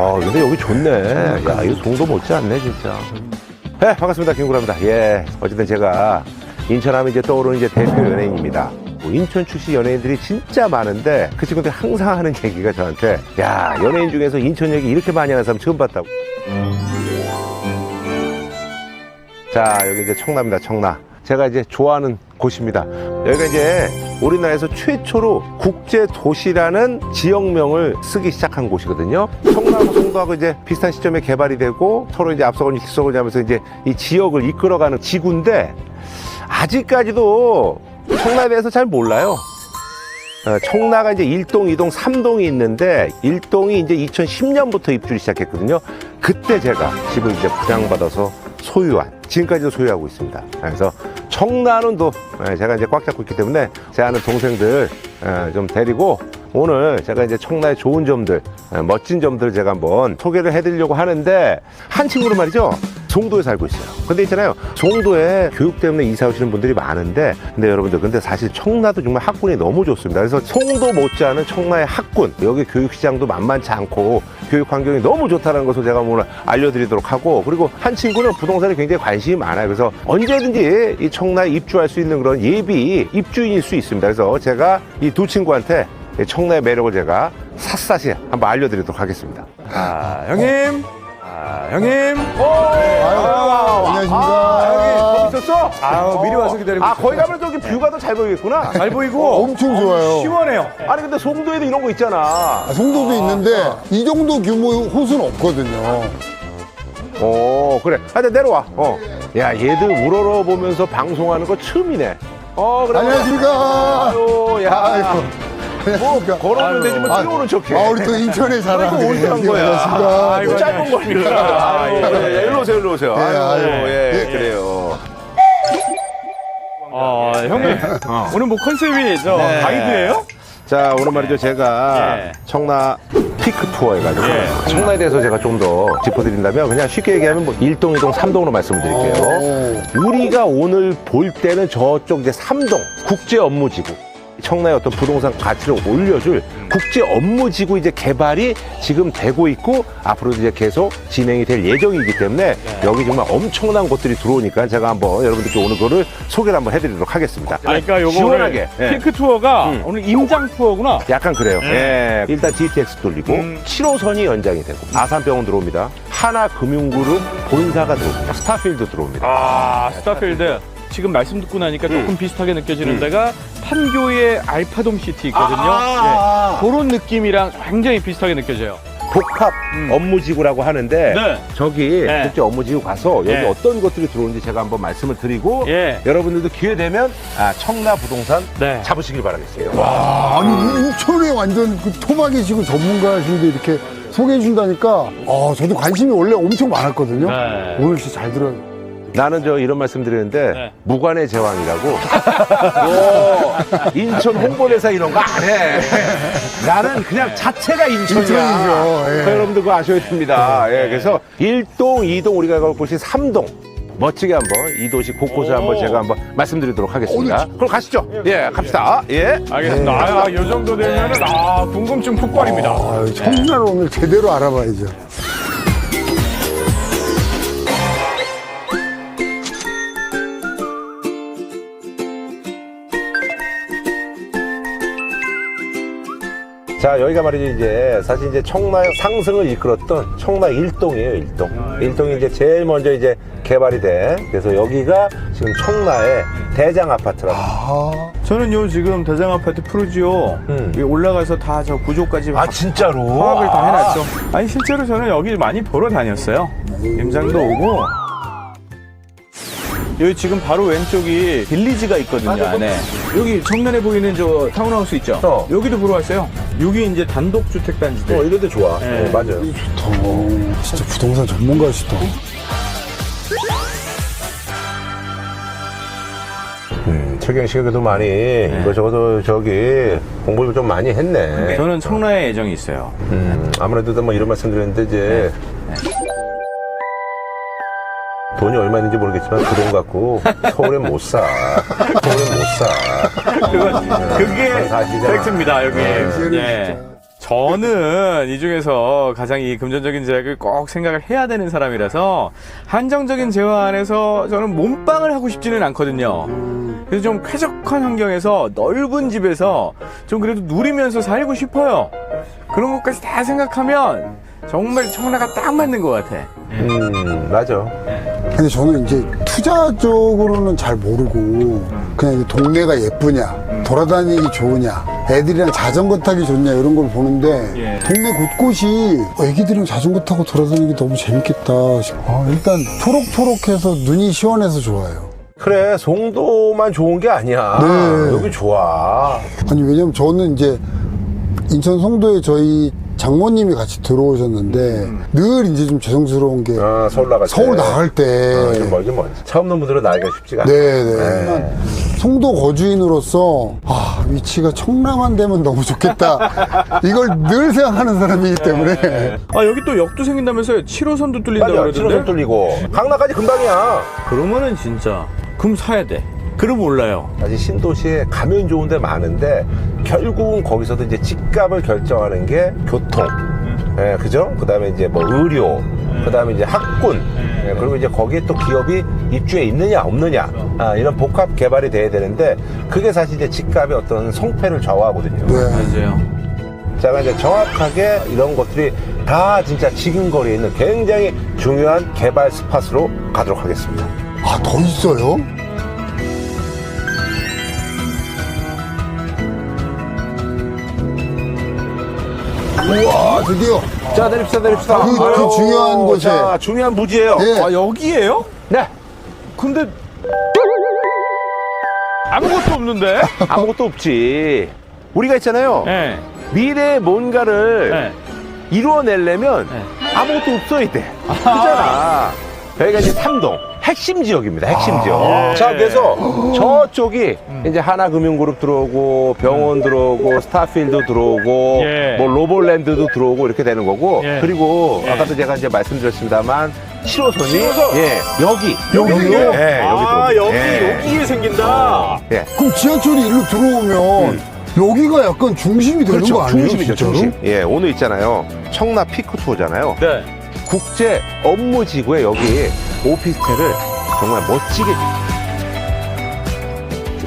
아, 근데 여기 좋네. 야, 이거 송도 못지 않네, 진짜. 네, 반갑습니다. 김구라입니다. 예. 어쨌든 제가 인천 하면 이제 떠오르는 이제 대표 연예인입니다. 뭐 인천 출신 연예인들이 진짜 많은데 그 친구들이 항상 하는 얘기가 저한테 야, 연예인 중에서 인천 얘기 이렇게 많이 하는 사람 처음 봤다고. 자, 여기 이제 청라입니다, 청라. 제가 이제 좋아하는 곳입니다. 여기가 이제 우리나라에서 최초로 국제 도시라는 지역명을 쓰기 시작한 곳이거든요. 청라하고 송도하고 이제 비슷한 시점에 개발이 되고 서로 이제 앞서거니 뒤서거니 하면서 이제 이 지역을 이끌어가는 지구인데 아직까지도 청라에 대해서 잘 몰라요. 어, 청라가 이제 1동, 2동, 3동이 있는데 1동이 이제 2010년부터 입주를 시작했거든요. 그때 제가 집을 이제 분양받아서 소유한 지금까지도 소유하고 있습니다. 그래서 또 예, 제가 이제 꽉 잡고 있기 때문에 제 아는 동생들 예, 좀 데리고 오늘 제가 이제 청라의 좋은 점들, 예, 멋진 점들 제가 한번 소개를 해드리려고 하는데 한 친구는 말이죠. 송도에 살고 있어요. 근데 있잖아요. 송도에 교육 때문에 이사 오시는 분들이 많은데, 근데 여러분들, 근데 사실 청라도 정말 학군이 너무 좋습니다. 그래서 송도 못지않은 청라의 학군, 여기 교육 시장도 만만치 않고, 교육 환경이 너무 좋다는 것을 제가 오늘 알려드리도록 하고, 그리고 한 친구는 부동산에 굉장히 관심이 많아요. 그래서 언제든지 이 청라에 입주할 수 있는 그런 예비 입주인일 수 있습니다. 그래서 제가 이 두 친구한테 이 청라의 매력을 제가 샅샅이 한번 알려드리도록 하겠습니다. 아, 형님. 아, 형님. 아, 안녕하십니까. 여기 있었어? 아, 미리 와서 기다리고 아. 거기 가면 저기 뷰가 더 잘 보이겠구나. 잘 보이고 엄청 좋아요. 시원해요. 아니, 근데 송도에도 이런 거 있잖아. 아, 송도도 있는데 이 정도 규모 호수는 없거든요. 어, 그래. 하여튼 내려와. 어. 야, 얘들 우러러 보면서 방송하는 거 처음이네. 어, 그래. 안녕하십니까. 아유, 야. 아이고. 안녕하십니까. 걸어오면 되지 뭐 아, 뛰어오는 척해. 아, 우리 또 인천의 사람. 또 온수한 거야. 안녕하십니까. 아이고, 짧은 거니까. 아유, 예, 일로 오세요, 일로 오세요. 아유, 아유, 예, 예. 그래요. 아, 형님. 오늘 뭐 컨셉이 저 네. 가이드예요? 자, 오늘 말이죠. 제가 예. 청라 피크 투어 해가지고 예. 청라에 대해서 제가 좀 더 짚어드린다면 그냥 쉽게 얘기하면 뭐 1동, 2동, 3동으로 말씀을 드릴게요. 우리가 오늘 볼 때는 저쪽 이제 3동 국제 업무지구. 청라의 어떤 부동산 가치를 올려줄 국제 업무지구 이제 개발이 지금 되고 있고 앞으로도 이제 계속 진행이 될 예정이기 때문에 여기 정말 엄청난 곳들이 들어오니까 제가 한번 여러분들께 오늘 그거를 소개를 한번 해드리도록 하겠습니다. 아, 그러니까 요거 시원하게. 예. 피크 투어가 음. 오늘 임장 투어구나. 약간 그래요. 예. 일단 GTX 돌리고 음. 7호선이 연장이 되고 아산병원 들어옵니다. 하나금융그룹 본사가 들어옵니다. 스타필드 들어옵니다. 아, 스타필드. 지금 말씀 듣고 나니까 조금 비슷하게 느껴지는 데가 판교의 알파돔 시티 있거든요. 아. 예. 그런 느낌이랑 굉장히 비슷하게 느껴져요. 복합 업무지구라고 하는데 네. 저기 네. 국제 업무지구 가서 여기 네. 어떤 것들이 들어오는지 제가 한번 말씀을 드리고 예. 여러분들도 기회 되면 아, 청라 부동산 네. 잡으시길 바라겠어요. 아, 아니, 인천에 완전 그 토막이시고 전문가신데 이렇게 소개해 준다니까, 아, 저도 관심이 원래 엄청 많았거든요. 네. 오늘 진짜 잘 들어요. 나는 저 이런 말씀 드리는데 네. 무관의 제왕이라고 뭐 인천 홍보대사 이런 거 안 해. 나는 그냥 자체가 인천이야. 인천이죠, 예. 그러니까 여러분들 그거 아셔야 됩니다. 예, 그래서 일동이동 우리가 갈 곳이 삼동 멋지게 한번 이 도시 곳곳을 한번 제가 한번 말씀드리도록 하겠습니다. 그럼 가시죠. 예, 갑시다. 예. 알겠습니다. 아, 이 정도 되면은 아, 궁금증 폭발입니다. 아, 청라를 오늘 제대로 알아봐야죠. 자, 여기가 말이죠, 이제, 사실 이제 청라의 상승을 이끌었던 청라 일동이에요 일동 일동이 이제 제일 먼저 이제 개발이 돼. 그래서 여기가 지금 청라의 대장 아파트라고. 아, 저는 요 지금 대장 아파트 푸르지오 음. 위에 올라가서 다 저 구조까지 아, 진짜로? 파악을 다 해놨죠. 아니 실제로 저는 여기 많이 보러 다녔어요. 임장도 오고. 여기 지금 바로 왼쪽이 빌리지가 있거든요 안에. 여기 정면에 보이는 저 타운하우스 있죠. 어. 여기도 보러 왔어요. 여기 이제 단독 주택 단지들. 어, 이런 데 좋아. 네. 네, 맞아요. 좋다. 진짜 부동산 전문가시다. 음, 최경 씨가 그래도 많이, 이거 저거 저기, 공부를 좀 많이 했네. 저는 청라에 애정이 있어요. 음, 아무래도 뭐 이런 말씀 드렸는데, 이제. 돈이 얼마 있는지 모르겠지만 그 돈 갖고 서울에 못 사. 서울에 못 사. 그건 그게 그건 사실이잖아. 팩트입니다 여기. 예. 저는 이 중에서 가장 이 금전적인 제약을 꼭 생각을 해야 되는 사람이라서 한정적인 재화 안에서 저는 몸빵을 하고 싶지는 않거든요. 그래서 좀 쾌적한 환경에서 넓은 집에서 좀 그래도 누리면서 살고 싶어요. 그런 것까지 다 생각하면 정말 청라가 딱 맞는 것 같아. 음, 맞아. 근데 저는 이제 투자 쪽으로는 잘 모르고 그냥 동네가 예쁘냐 돌아다니기 좋으냐 애들이랑 자전거 타기 좋냐 이런 걸 보는데 예. 동네 곳곳이 애기들이랑 자전거 타고 돌아다니기 너무 재밌겠다 아, 일단 초록초록해서 눈이 시원해서 좋아요 그래, 송도만 좋은 게 아니야. 네. 여기 좋아. 아니 왜냐면 저는 이제 인천 송도에 저희 장모님이 같이 들어오셨는데 늘 이제 좀 죄송스러운 게 아, 서울 나갈 때. 서울 나갈 때 아, 좀 멀긴 멀. 처음 놈 분들은 나이가 쉽지가 않아. 네네. 송도 거주인으로서 아 위치가 청라만 되면 너무 좋겠다. 이걸 늘 생각하는 사람이기 때문에 아 여기 또 역도 생긴다면서요? 7호선도 뚫린다고 맞아, 그러던데? 7호선 뚫리고. 강남까지 금방이야. 그러면은 진짜 금 사야 돼. 그럼 몰라요. 사실 신도시에 가면 좋은 데 많은데 결국은 거기서도 이제 집값을 결정하는 게 교통. 예, 그죠? 그 다음에 이제 뭐 의료, 그 다음에 이제 학군, 예, 그리고 이제 거기에 또 기업이 입주해 있느냐, 없느냐, 아, 이런 복합 개발이 돼야 되는데 그게 사실 이제 집값의 어떤 성패를 좌우하거든요. 네. 맞아요. 제가 이제 정확하게 이런 것들이 다 진짜 지금 거리에 있는 굉장히 중요한 개발 스팟으로 가도록 하겠습니다. 아 더 있어요? 우와 드디어 자, 내립시다, 내립시다. 그- 그 아유, 중요한 곳에. 자, 중요한 부지예요. 예. 아 여기에요? 네. 근데 아무것도 없는데? 아무것도 없지. 우리가 있잖아요. 네. 미래의 뭔가를 네. 이루어내려면 네. 아무것도 없어야 돼. 그잖아. 여기가 이제 삼동 핵심 지역입니다. 핵심 지역. 예. 자, 그래서 저쪽이 이제 하나금융그룹 들어오고 병원 들어오고 스타필드 들어오고 예. 뭐 로볼랜드도 들어오고 이렇게 되는 거고 예. 그리고 예. 아까도 제가 이제 말씀드렸습니다만 7호선이 7호선? 예, 여기 여기요? 예, 여기 아. 여기 예. 여기에 생긴다. 예. 그럼 지하철이 일로 들어오면 여기가 약간 중심이 되는 그렇죠. 거 아니에요? 중심이죠, 진짜로? 중심. 예, 오늘 있잖아요. 청라 피크 투어잖아요. 네. 국제 업무 지구에 여기 오피스텔을 정말 멋지게.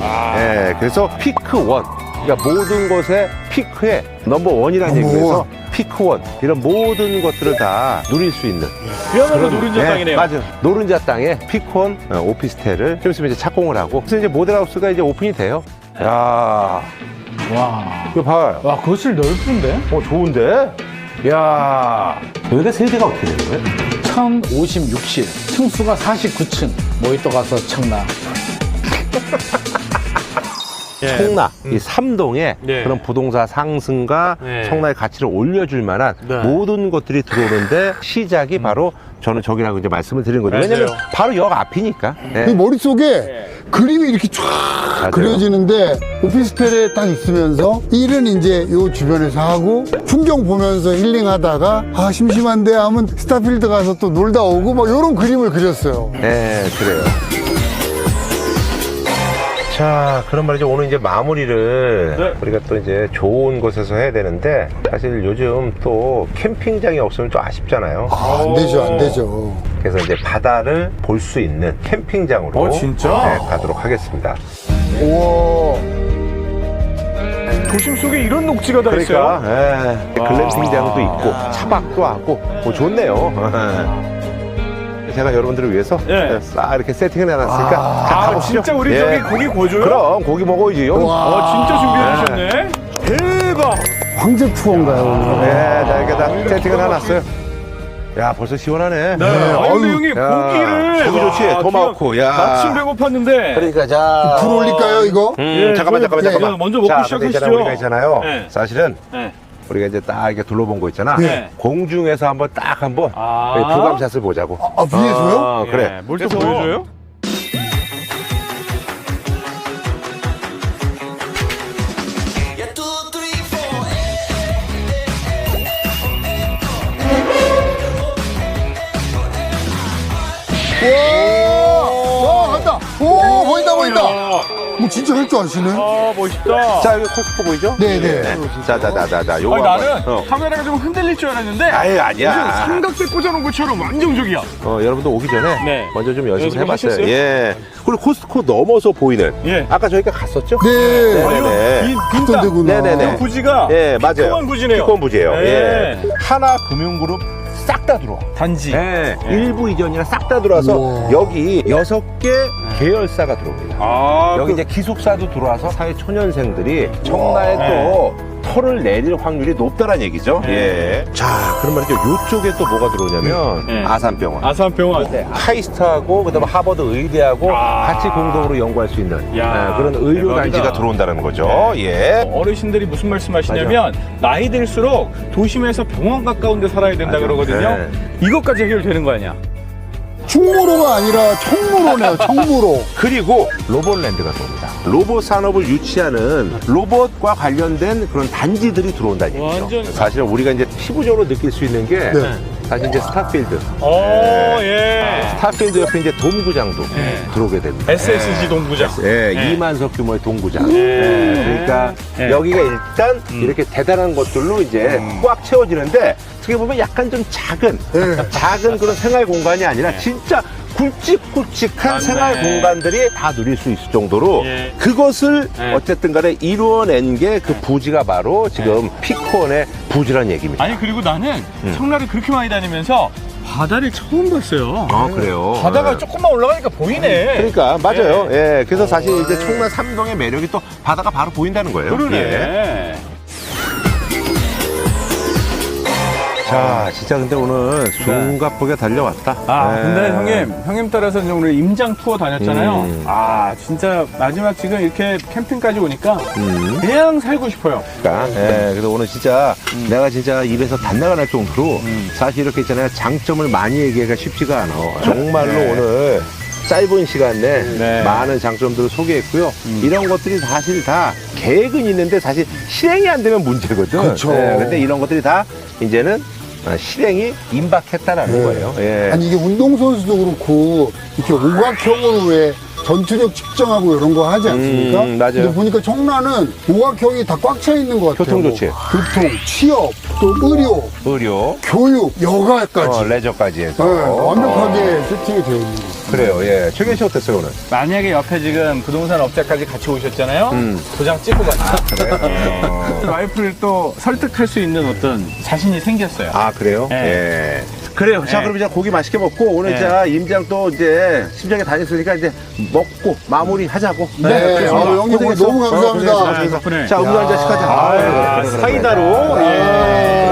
아. 예, 그래서 피크 원. 그러니까 모든 것의 피크의 넘버 원이라는 넘버 얘기에서 원. 피크 원. 이런 모든 것들을 다 누릴 수 있는. 그야말로 노른자 예, 땅이네요. 맞아요. 노른자 땅에 피크 원 어, 오피스텔을 좀 있으면 이제 착공을 하고. 그래서 이제 모델하우스가 이제 오픈이 돼요. 야 와, 이거 봐요. 와 거실 넓은데? 어, 좋은데? 야 여기가 세대가 어떻게 되는 거예요? 1056실, 층수가 49층, 모히또 가서 청라. 예. 청라 이 삼동에 네. 그런 부동산 상승과 네. 청라의 가치를 올려줄 만한 네. 모든 것들이 들어오는데 시작이 바로 저는 저기라고 이제 말씀을 드린 거죠. 맞아요. 왜냐면 바로 역 앞이니까. 예. 그 머릿속에 그림이 이렇게 쫙 맞아요. 그려지는데 오피스텔에 딱 있으면서 일은 이제 요 주변에서 하고 풍경 보면서 힐링하다가 아 심심한데 하면 스타필드 가서 또 놀다 오고 막 요런 그림을 그렸어요. 네, 그래요. 자, 그런 말이죠. 오늘 이제 마무리를 네. 우리가 또 이제 좋은 곳에서 해야 되는데 사실 요즘 또 캠핑장이 없으면 또 아쉽잖아요. 아, 안 되죠, 안 되죠. 그래서 이제 바다를 볼 수 있는 캠핑장으로 어, 진짜? 네, 가도록 하겠습니다. 우와. 도심 속에 이런 녹지가 다 그러니까 있어요. 예, 글램핑장도 있고 차박도 하고 뭐 좋네요. 제가 여러분들을 위해서 예. 싹 이렇게 세팅을 해놨으니까 자, 아, 가보시죠. 진짜 우리 예. 저기 고기 구워줘요? 그럼 고기 먹어야지. 여기. 와. 어, 진짜 준비해 주셨네. 대박. 황제 투어인가요? 네, 자 이렇게 다 세팅을 해놨어요. 야 벌써 시원하네. 네. 아니, 근데 아유. 형님, 야, 고기를. 고기 좋지, 와, 토마호크, 그냥 야. 마침 배고팠는데. 그러니까 자. 불 올릴까요, 이거? 음, 예, 잠깐만 그럼, 잠깐만 예, 잠깐만. 먼저 먹고 자, 근데 시작하시죠. 우리가 있잖아요. 네. 사실은 네. 우리가 이제 딱 이렇게 둘러본 거 있잖아. 네. 공중에서 한번 딱 한번 아. 네, 부감샷을 보자고. 아, 위에서요? 아, 그래. 뭘또 그래서 보여줘요? 와, 와, 간다. 오, 보인다, 보인다. 뭐 진짜 할 줄 아시네. 아 멋있다. 자, 여기 코스코 보이죠? 네네. 자, 자, 자, 자, 자, 요거. 아니, 한번, 나는 어. 카메라가 좀 흔들릴 줄 알았는데 아예 아니야. 삼각대 꽂아놓은 것처럼 완전적이야. 어, 여러분들 오기 전에 네. 먼저 좀 연습을 연습을 해봤어요. 하셨어요? 예. 그리고 코스트코 넘어서 보이는. 예. 아까 저희가 갔었죠? 네. 네 네네. 빈, 갔던 빈땅. 데구나. 네네네. 그 부지가 예, 맞아요. 피코원 부지네요. 피코원 부지예요. 예. 예. 하나 금융그룹 싹 다 들어와. 단지. 예. 일부 이전이랑 싹 다 들어와서 우와. 여기 여섯 개 계열사가 들어옵니다. 아, 여기 그- 이제 기숙사도 들어와서 사회 초년생들이 청라에 또 털을 내릴 확률이 높다는 얘기죠. 예. 자, 그럼 말이죠. 요쪽에 또 뭐가 들어오냐면 네. 아산병원. 아산병원. 네, 카이스트하고 그다음에 하버드 의대하고 아. 같이 공동으로 연구할 수 있는 야, 네, 그런 의료 대박이다. 단지가 들어온다는 거죠. 예. 어르신들이 무슨 말씀하시냐면 나이 들수록 도심에서 병원 가까운 데 살아야 된다 맞아. 그러거든요. 네. 이것까지 해결되는 거 아니야? 충무로가 아니라 청무로네요. 청무로. 그리고 로봇랜드가 들어옵니다. 로봇 산업을 유치하는 로봇과 관련된 그런 단지들이 들어온다는 얘기죠. 완전- 사실 우리가 이제 피부적으로 느낄 수 있는 게 네. 사실 이제 스타필드. 어, 예. 스타필드 옆에 이제 dom구장도 들어오게 됩니다. SSG 동부장. 예, 네. 2만석 규모의 동구장. 네. 예, 그러니까 네. 여기가 일단 이렇게 대단한 것들로 이제 음. 꽉 채워지는데 어떻게 보면 약간 좀 작은, 네. 작은 그런 생활 공간이 아니라 진짜 굵직굵직한 맞네. 생활 공간들이 다 누릴 수 있을 정도로 예. 그것을 네. 어쨌든 간에 이루어낸 게 그 부지가 바로 지금 피코원의 부지란 얘기입니다. 아니 그리고 나는 음. 청라를 그렇게 많이 다니면서 바다를 처음 봤어요. 아, 그래요? 바다가 네. 조금만 올라가니까 보이네. 그러니까 맞아요. 예. 그래서 사실 이제 청라 삼동의 매력이 또 바다가 바로 보인다는 거예요. 그러네. 예. 자, 진짜 근데 오늘 숨가쁘게 달려왔다. 아, 예. 근데 형님, 형님 따라서 이제 오늘 임장 투어 다녔잖아요. 음. 아, 진짜 마지막 지금 이렇게 캠핑까지 오니까 음. 그냥 살고 싶어요. 그러니까, 예, 그래서 오늘 진짜 내가 진짜 입에서 단내가 날 정도로 음. 사실 이렇게 있잖아요. 장점을 많이 얘기하기가 쉽지가 않아. 정말로 네. 오늘 짧은 시간 내에 네. 음. 많은 장점들을 소개했고요. 이런 것들이 사실 다 계획은 있는데 사실 실행이 안 되면 문제거든. 그렇죠. 예, 근데 이런 것들이 다 이제는 어, 실행이 임박했다라는 네. 거예요. 예. 아니 이게 운동선수도 그렇고 이렇게 오각형으로 왜 전투력 측정하고 이런 거 하지 않습니까? 음, 맞아요. 근데 보니까 청라는 오각형이 다 꽉 차 있는 것 같아요. 교통조치. 뭐 교통, 취업, 또 의료, 의료, 교육, 여가까지. 어, 레저까지 네, 해서. 완벽하게 어, 세팅이 되어 있는 거. 그래요. 예. 최근 씨 어땠어요, 오늘? 만약에 옆에 지금 부동산 업자까지 같이 오셨잖아요. 음. 도장 찍고 가자. 어. 와이프를 또 설득할 수 있는 어떤 자신이 생겼어요. 아, 그래요? 네. 예. 그래요. 자, 네. 그럼 이제 고기 맛있게 먹고 오늘 네. 자 임장 또 이제 심장에 다녔으니까 이제 먹고 마무리 하자고. 네, 아, 형님 오늘 너무 감사합니다. 고생했어. 덕분에. 자, 음료 한 잔씩 하자. 아. 사이다로. 예.